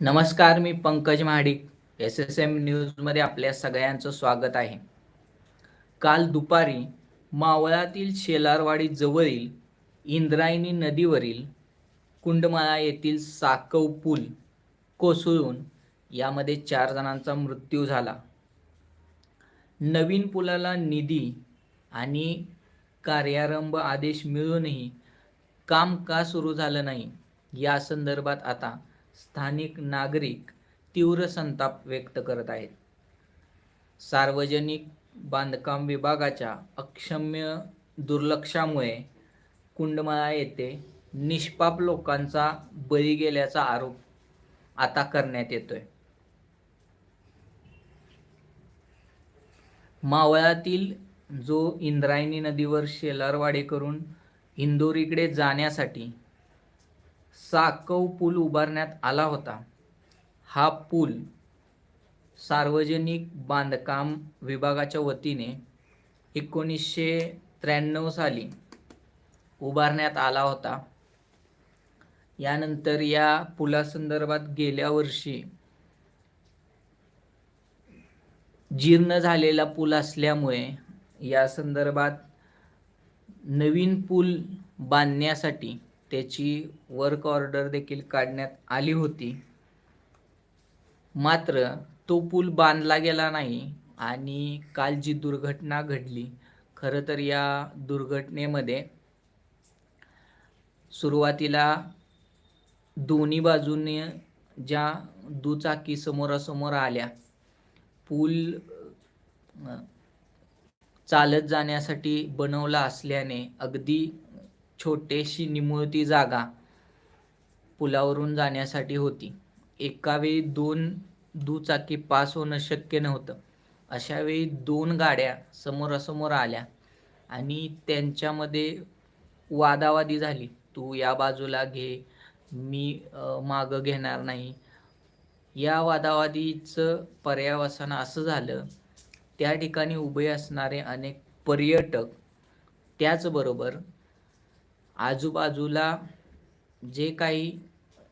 नमस्कार मी Pankaj Mahadik. S S M न्यूजमध्ये आपल्या सगळ्यांचं स्वागत आहे. काल दुपारी मावळातील शेलारवाडी जवळील इंद्रायणी नदीवरील कुंडमाळा येथील साकव पूल कोसळून यामध्ये चार जणांचा मृत्यू झाला. नवीन पुलाला निधी आणि कार्यारंभ आदेश मिळूनही काम का सुरू झालं नाही. या संदर्भात आता स्थानिक नागरिक तीव्र संताप व्यक्त करत आहेत. सार्वजनिक बांधकाम विभागाच्या अक्षम्य दुर्लक्षामुळे कुंडमळा येथे निष्पाप लोकांचा बळी गेल्याचा आरोप आता करण्यात येतोय. मावळातील जो इंद्रायणी नदीवर शेलारवाडी करून इंदोरीकडे जाण्यासाठी साकव पूल उभारण्यात आला होता. हा पूल सार्वजनिक बांधकाम विभागाच्या वतीने एकोणीसशे त्र्याण्णव साली उभारण्यात आला होता. यानंतर या पुलासंदर्भात गेल्या वर्षी जीर्ण झालेला पूल असल्यामुळे या संदर्भात नवीन पूल बांधण्यासाठी त्याची वर्क ऑर्डर देखील काढण्यात आली होती. मात्र तो पूल बांधला गेला नाही आणि काल जी दुर्घटना घडली खरं तर या दुर्घटनेमध्ये सुरुवातीला दोन्ही बाजूने ज्या दुचाकी समोरासमोर आल्या पूल चालत जाण्यासाठी बनवला असल्याने अगदी छोटेशी निमुळती जागा पुलावरून जाण्यासाठी होती. एकावेळी दोन दुचाकी पास होणं शक्य नव्हतं. अशावेळी दोन गाड्या समोरासमोर आल्या आणि त्यांच्यामध्ये वादावादी झाली. तू या बाजूला घे मी मागं घेणार नाही. या वादावादीचं पर्यावसन असं झालं त्या ठिकाणी उभे असणारे अनेक पर्यटक त्याचबरोबर आजूबाजूला जे काही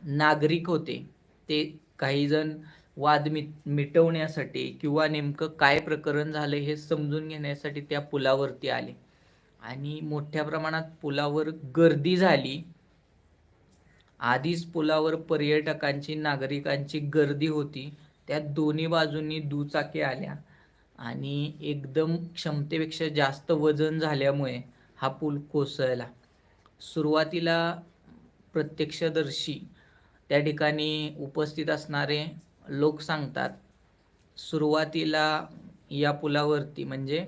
नागरिक होते ते काही जण वाद मिट मिटवण्यासाठी किंवा नेमकं काय प्रकरण झालं हे समजून घेण्यासाठी त्या पुलावरती आले. आणि मोठ्या प्रमाणात पुलावर गर्दी झाली. आधीच पुलावर पर्यटकांची नागरिकांची गर्दी होती. त्या दोन्ही बाजूंनी दुचाकी आल्या. आणि एकदम क्षमतेपेक्षा जास्त वजन झाल्यामुळे हा पूल कोसळला. सुरुवातीला प्रत्यक्षदर्शी त्या ठिकाणी उपस्थित असणारे लोक सांगतात सुरुवातीला या पुलावरती म्हणजे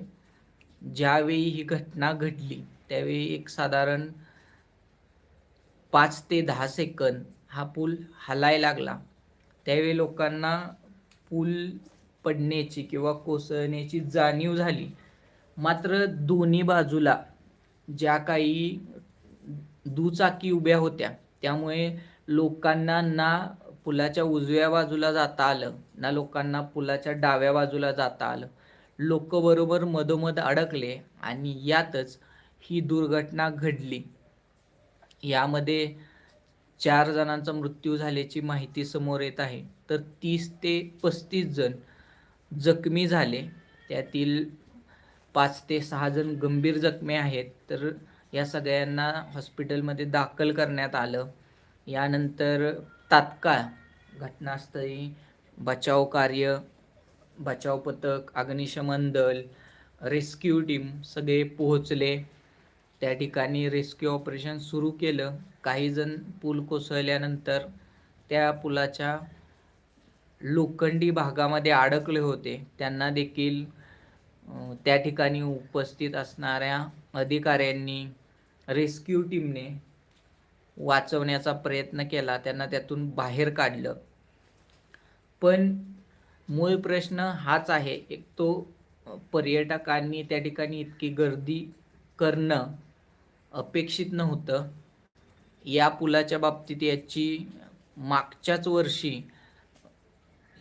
ज्यावेळी ही घटना घडली त्यावेळी एक साधारण पाच ते दहा सेकंद हा पूल हलाय लागला. त्यावेळी लोकांना पूल पडण्याची किंवा कोसळण्याची जाणीव झाली. मात्र दोन्ही बाजूला ज्या काही दुचाकी उभ्या होत्या. त्यामुळे लोकांना ना पुलाच्या उजव्या बाजूला जाता आलं ना लोकांना पुलाच्या डाव्या बाजूला जाता आलं. लोक बरोबर मधोमध अडकले आणि यातच ही दुर्घटना घडली. यामध्ये चार जणांचा मृत्यू झाल्याची माहिती समोर येत आहे. तर तीस ते पस्तीस जण जखमी झाले. त्यातील पाच ते सहा जण गंभीर जखमी आहेत. तर या सगळ्यांना हॉस्पिटलमध्ये दाखल करण्यात आलं. यानंतर तात्काळ घटनास्थळी बचाव कार्य बचाव पथक अग्निशमन दल रेस्क्यू टीम सगळे पोहोचले. त्या ठिकाणी रेस्क्यू ऑपरेशन सुरू केलं. काही जण पूल कोसळल्यानंतर त्या पुलाच्या लोखंडी भागामध्ये अडकले होते. त्यांना देखील त्या ठिकाणी उपस्थित असणाऱ्या अधिकाऱ्यांनी रेस्क्यू टीमने वाचवण्याचा प्रयत्न केला त्यांना त्यातून बाहेर काढलं. पण मूळ प्रश्न हाच आहे एक तो पर्यटकांनी त्या ठिकाणी इतकी गर्दी करणं अपेक्षित नव्हतं. या पुलाच्या बाबतीत याची मागच्याच वर्षी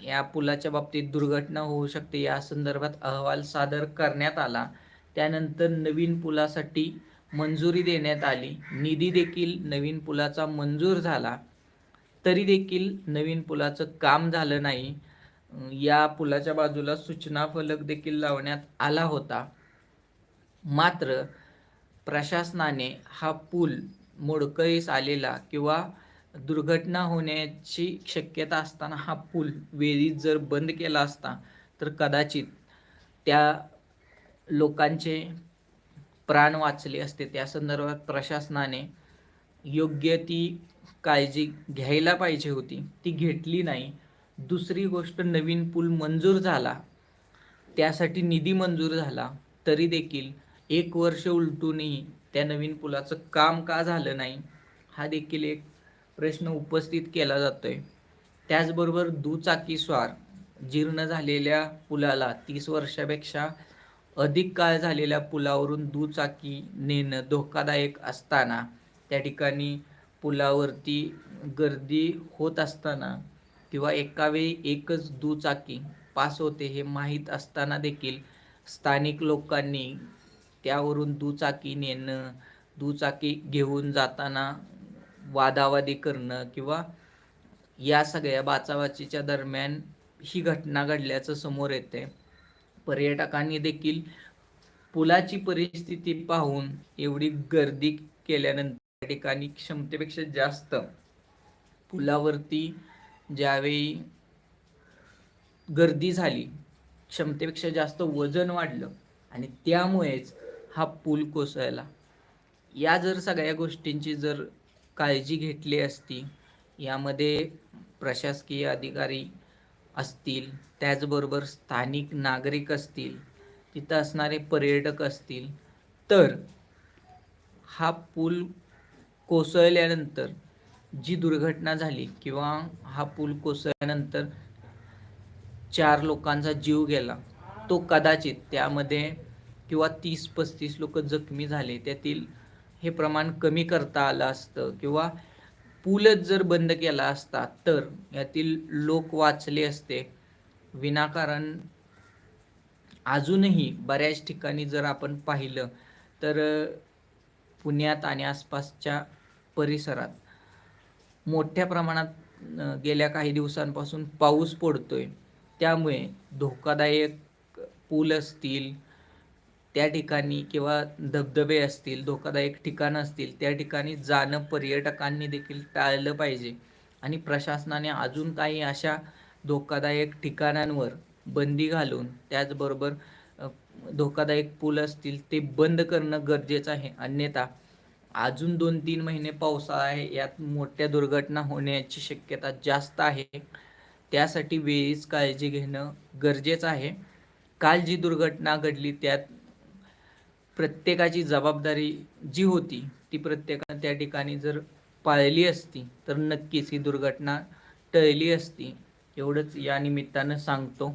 या पुलाच्या बाबतीत दुर्घटना होऊ शकते या संदर्भात अहवाल सादर करण्यात आला. त्यानंतर नवीन पुलासाठी मंजुरी देण्यात आली. निधी देखील नवीन पुलाचा मंजूर झाला. तरी देखील नवीन पुलाचं काम झालं नाही. या पुलाच्या बाजूला सूचना फलक देखील लावण्यात आला होता. मात्र प्रशासनाने हा पूल मोडकळीस आलेला किंवा दुर्घटना होण्याची शक्यता असताना हा पूल वेळीच जर बंद केला असता तर कदाचित त्या लोकांचे प्राण वाचले असते. त्या संदर्भात प्रशासनाने योग्य ती काळजी घ्यायला पाहिजे होती. ती घेतली नाही. दुसरी गोष्ट नवीन पूल मंजूर झाला. त्यासाठी निधी मंजूर झाला. तरी देखील एक वर्ष उलटूनही त्या नवीन पुलाचं काम का झालं नाही हा देखील एक प्रश्न उपस्थित केला जातोय. त्याचबरोबर दुचाकीस्वार जीर्ण झालेल्या पुलाला तीस वर्षापेक्षा अधिक काळ झालेल्या पुलावरून दुचाकी नेणं धोकादायक असताना त्या ठिकाणी पुलावरती गर्दी होत असताना किंवा एकावेळी एकच दुचाकी पास होते हे माहीत असताना देखील स्थानिक लोकांनी त्यावरून दुचाकी नेणं दुचाकी घेऊन जाताना वादावादी करणं किंवा या सगळ्या बाचाबाचीच्या दरम्यान ही घटना घडल्याचं समोर येते पर्यटकांनी देखील पुलाची परिस्थिती पाहून एवढी गर्दी केल्यानंतर ठिकाणी क्षमतेपेक्षा जास्त पुलावरती ज्यावेळी गर्दी झाली क्षमतेपेक्षा जास्त वजन वाढलं आणि त्यामुळेच हा पूल कोसळला. या जर सगळ्या गोष्टींची जर काळजी घेतली असती यामध्ये प्रशासकीय अधिकारी असतील त्याचबरोबर स्थानिक नागरिक असतील तिथं असणारे पर्यटक असतील. तर हा पूल कोसळल्यानंतर जी दुर्घटना झाली किंवा हा पूल कोसळल्यानंतर चार लोकांचा जीव गेला तो कदाचित त्यामध्ये किंवा तीस पस्तीस लोक जखमी झाले त्यातील हे प्रमाण कमी करता आलं असतं किंवा पूलच जर बंद केला असता तर यातील लोक वाचले असते. विनाकारण अजूनही बऱ्याच ठिकाणी जर आपण पाहिलं तर पुण्यात आणि आसपासच्या परिसरात मोठ्या प्रमाणात गेल्या काही दिवसांपासून पाऊस पडतोय. त्यामुळे धोकादायक पूल असतील त्या ठिकाणी किंवा धबधबे असतील धोकादायक ठिकाणं असतील त्या ठिकाणी जाणं पर्यटकांनी देखील टाळलं पाहिजे. आणि प्रशासनाने अजून काही अशा धोकादायक ठिकाणांवर बंदी घालून त्याचबरोबर धोकादायक पूल असतील ते बंद करणं गरजेचं आहे. अन्यथा अजून दोन तीन महिने पावसाळा आहे यात मोठ्या दुर्घटना होण्याची शक्यता जास्त आहे. त्यासाठी वेळीच काळजी घेणं गरजेचं आहे. काल जी दुर्घटना घडली त्यात प्रत्येकाची जबाबदारी जी होती ती प्रत्येकानं त्या ठिकाणी जर पाळली असती तर नक्कीच ही दुर्घटना टळली असती. एवढंच या निमित्तानं सांगतो.